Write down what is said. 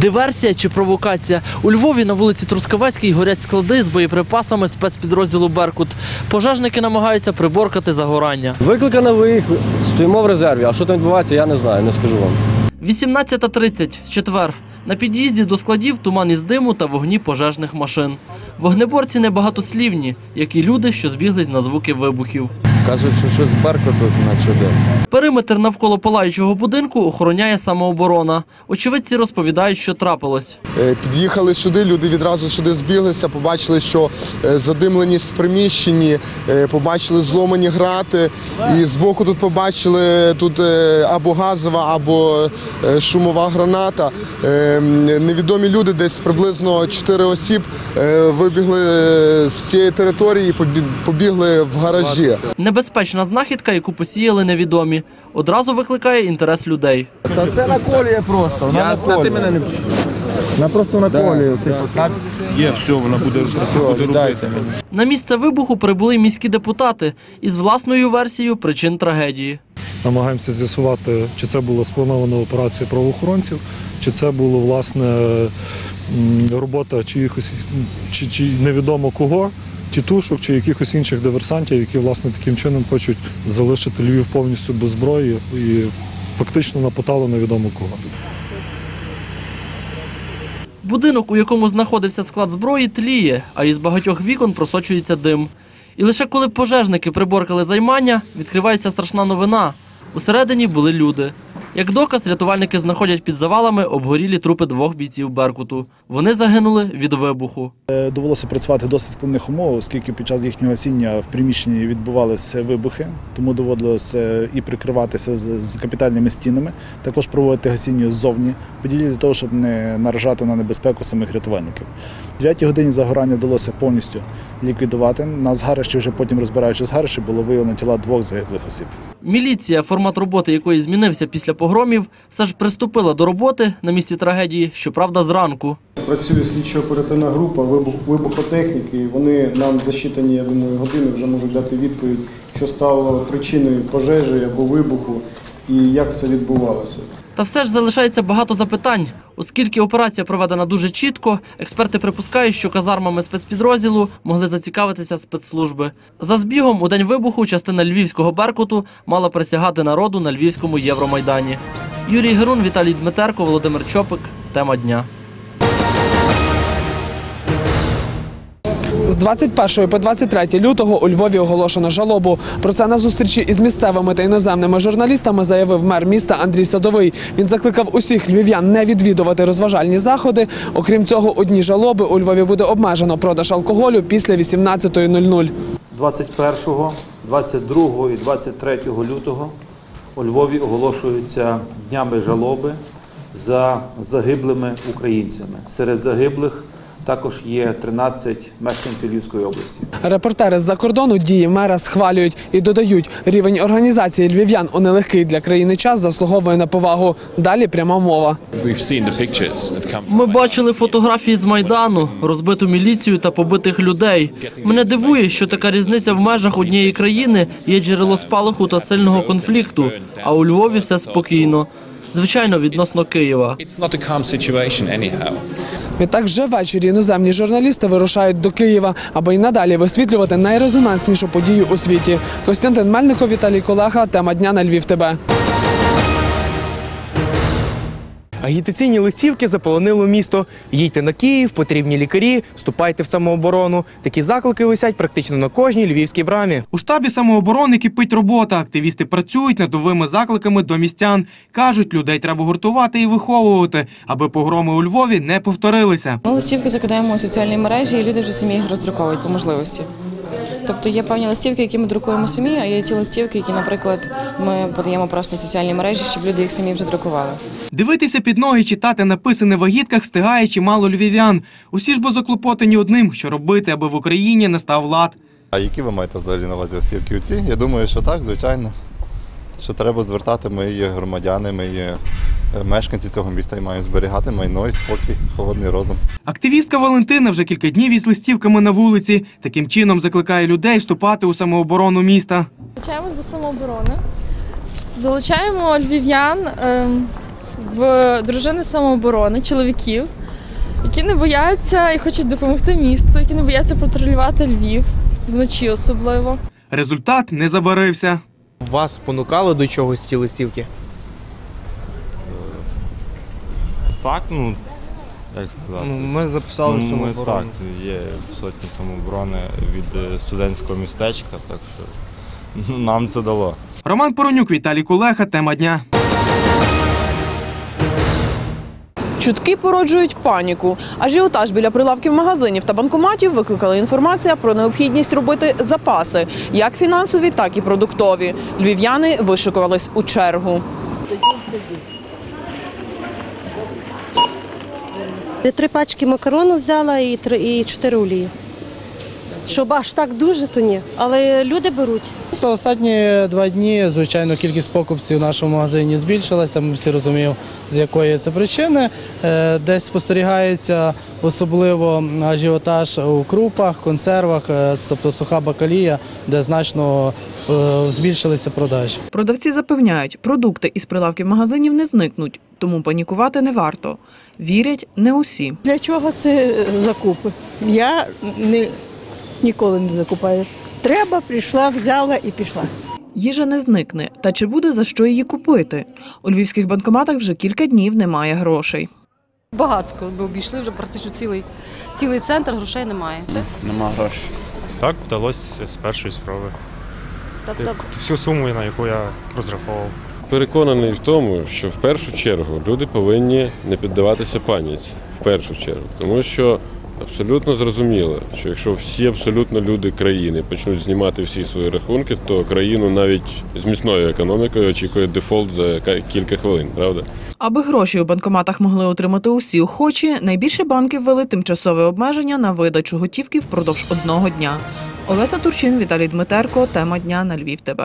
Диверсія чи провокація? У Львові на вулиці Трускавецькій горять склади з боєприпасами спецпідрозділу Беркут. Пожежники намагаються приборкати загорання. Викликано виїхали, стоїмо в резерві. А що там відбувається, я не знаю, не скажу вам. 18.30, четвер. На під'їзді до складів туман із диму та вогні пожежних машин. Вогнеборці небагатослівні, як і люди, що збіглись на звуки вибухів. Кажуть, що щось з Беркуту на чудо. Периметр навколо палаючого будинку охороняє самооборона. Очевидці розповідають, що трапилось. Е, Під'їхали сюди, люди відразу сюди збіглися, побачили, що е, задимленість в приміщенні, е, побачили зломані грати, і збоку тут побачили тут або газова, або шумова граната. Невідомі люди, десь приблизно 4 осіб, вибігли з цієї території, і побігли в гаражі. Небезпечна знахідка, яку посіяли невідомі, одразу викликає інтерес людей. Та Це на колі просто. Вона на колі. Ти мене не Вона просто на колі. Є, все, вона буде, буде робити. На місце вибуху прибули міські депутати із власною версією причин трагедії. Намагаємося з'ясувати, чи це була спланована операція правоохоронців, чи це була власне робота чиїхось чи, чи невідомо кого, тітушок чи якихось інших диверсантів, які власне таким чином хочуть залишити Львів повністю без зброї і фактично напотали невідомо кого. Будинок, у якому знаходився склад зброї, тліє, а із багатьох вікон просочується дим. І лише коли пожежники приборкали займання, відкривається страшна новина. Усередині були люди. Як доказ, рятувальники знаходять під завалами обгорілі трупи двох бійців Беркуту. Вони загинули від вибуху. Е, Довелося працювати в досить складних умовах, оскільки під час їхнього гасіння в приміщенні відбувалися вибухи, тому доводилося і прикриватися з, капітальними стінами, також проводити гасіння ззовні будівлі для того, щоб не наражати на небезпеку самих рятувальників. В 9 годині загорання вдалося повністю ліквідувати. На згарищі, вже потім розбираючи згарище, було виявлено тіла двох загиблих осіб. Міліція, формат роботи якої змінився після погромів, все ж приступила до роботи на місці трагедії, щоправда, зранку. Працює слідчо-оперативна група вибухотехніки. Вони нам за щитані, я думаю, години вже можуть дати відповідь, що стало причиною пожежі або вибуху і як це відбувалося. Та все ж залишається багато запитань. Оскільки операція проведена дуже чітко, експерти припускають, що казармами спецпідрозділу могли зацікавитися спецслужби. За збігом, у день вибуху частина львівського беркуту мала присягати народу на львівському Євромайдані. Юрій Герун, Віталій Дмитерко, Володимир Чопик. Тема дня. З 21 по 23 лютого у Львові оголошено жалобу. Про це на зустрічі із місцевими та іноземними журналістами заявив мер міста Андрій Садовий. Він закликав усіх львів'ян не відвідувати розважальні заходи. Окрім цього, одні жалоби у Львові буде обмежено продаж алкоголю після 18.00. 21, 22 і 23 лютого у Львові оголошуються днями жалоби за загиблими українцями. Серед загиблих також є 13 мешканців Львівської області. Репортери з-за кордону дії мера схвалюють і додають, рівень організації львів'ян у нелегкий для країни час заслуговує на повагу. Далі пряма мова. Ми бачили фотографії з майдану, розбиту міліцію та побитих людей. Мене дивує, що така різниця в межах однієї країни є джерело спалаху та сильного конфлікту. А у Львові все спокійно. Звичайно, відносно Києва. Відтак вже ввечері іноземні журналісти вирушають до Києва, аби й надалі висвітлювати найрезонанснішу подію у світі. Костянтин Мельников, Віталій Колеха. Тема дня на Львів. ТБ. Агітаційні листівки заполонили місто. Їдьте на Київ, потрібні лікарі, вступайте в самооборону. Такі заклики висять практично на кожній львівській брамі. У штабі самооборони кипить робота. Активісти працюють над новими закликами до містян. Кажуть, людей треба гуртувати і виховувати, аби погроми у Львові не повторилися. Ми листівки закидаємо у соціальні мережі, і люди вже самі їх роздруковують по можливості. Тобто є певні листівки, які ми друкуємо самі, а є ті листівки, які, наприклад, ми подаємо просто в соціальні мережі, щоб люди їх самі вже друкували. Дивитися під ноги, читати написане в агітках стигає чимало львів'ян. Усі ж бо заклопотані одним, що робити, аби в Україні настав лад. А які ви маєте взагалі на увазі осівки? Ці? Я думаю, що так, звичайно. Що треба звертати, ми є громадяни, ми є е, мешканці цього міста і маємо зберігати майно і спокій, холодний розум. Активістка Валентина вже кілька днів із листівками на вулиці. Таким чином закликає людей вступати у самооборону міста. Долучаємось до самооборони, залучаємо львів'ян ем, в дружини самооборони, чоловіків, які не бояться і хочуть допомогти місту, які не бояться патрулювати Львів вночі особливо. Результат не забарився. Вас спонукали до чогось ці листівки? Так, ну як сказати. Ну, ми записали Ну, ми, самооборону. Так, є сотні самооборони від е, студентського містечка, так що ну, нам це дало. Роман Поронюк, Віталій Кулеха, тема дня. Чутки породжують паніку. Ажіотаж біля прилавків магазинів та банкоматів викликала інформація про необхідність робити запаси, як фінансові, так і продуктові. Львів'яни вишикувались у чергу. Три пачки макарону взяла і чотири олії. Щоб аж так дуже, то ні. Але люди беруть. За останні два дні, звичайно, кількість покупців в нашому магазині збільшилася. Ми всі розуміємо, з якої це причини. Е, Десь спостерігається особливо ажіотаж у крупах, консервах, е, тобто суха бакалія, де значно е, збільшилися продажі. Продавці запевняють, продукти із прилавків магазинів не зникнуть, тому панікувати не варто. Вірять не усі. Для чого це закупи? Я не, ніколи не закупаю. Треба, прийшла, взяла і пішла. Їжа не зникне, та чи буде за що її купити? У львівських банкоматах вже кілька днів немає грошей. Багацько, бо обійшли вже практично цілий, цілий центр, грошей немає. Нема грошей. Так, вдалося з першої спроби. Тобто- Всю суму, на яку я розраховував. Переконаний в тому, що в першу чергу люди повинні не піддаватися паніці. В першу чергу, тому що абсолютно зрозуміло, що якщо всі абсолютно люди країни почнуть знімати всі свої рахунки, то країну навіть з міцною економікою очікує дефолт за кілька хвилин, правда? Аби гроші у банкоматах могли отримати усі охочі, найбільше банки ввели тимчасове обмеження на видачу готівки впродовж одного дня. Олеся Турчин, Віталій Дмитерко. Тема дня на Львів. ТБ.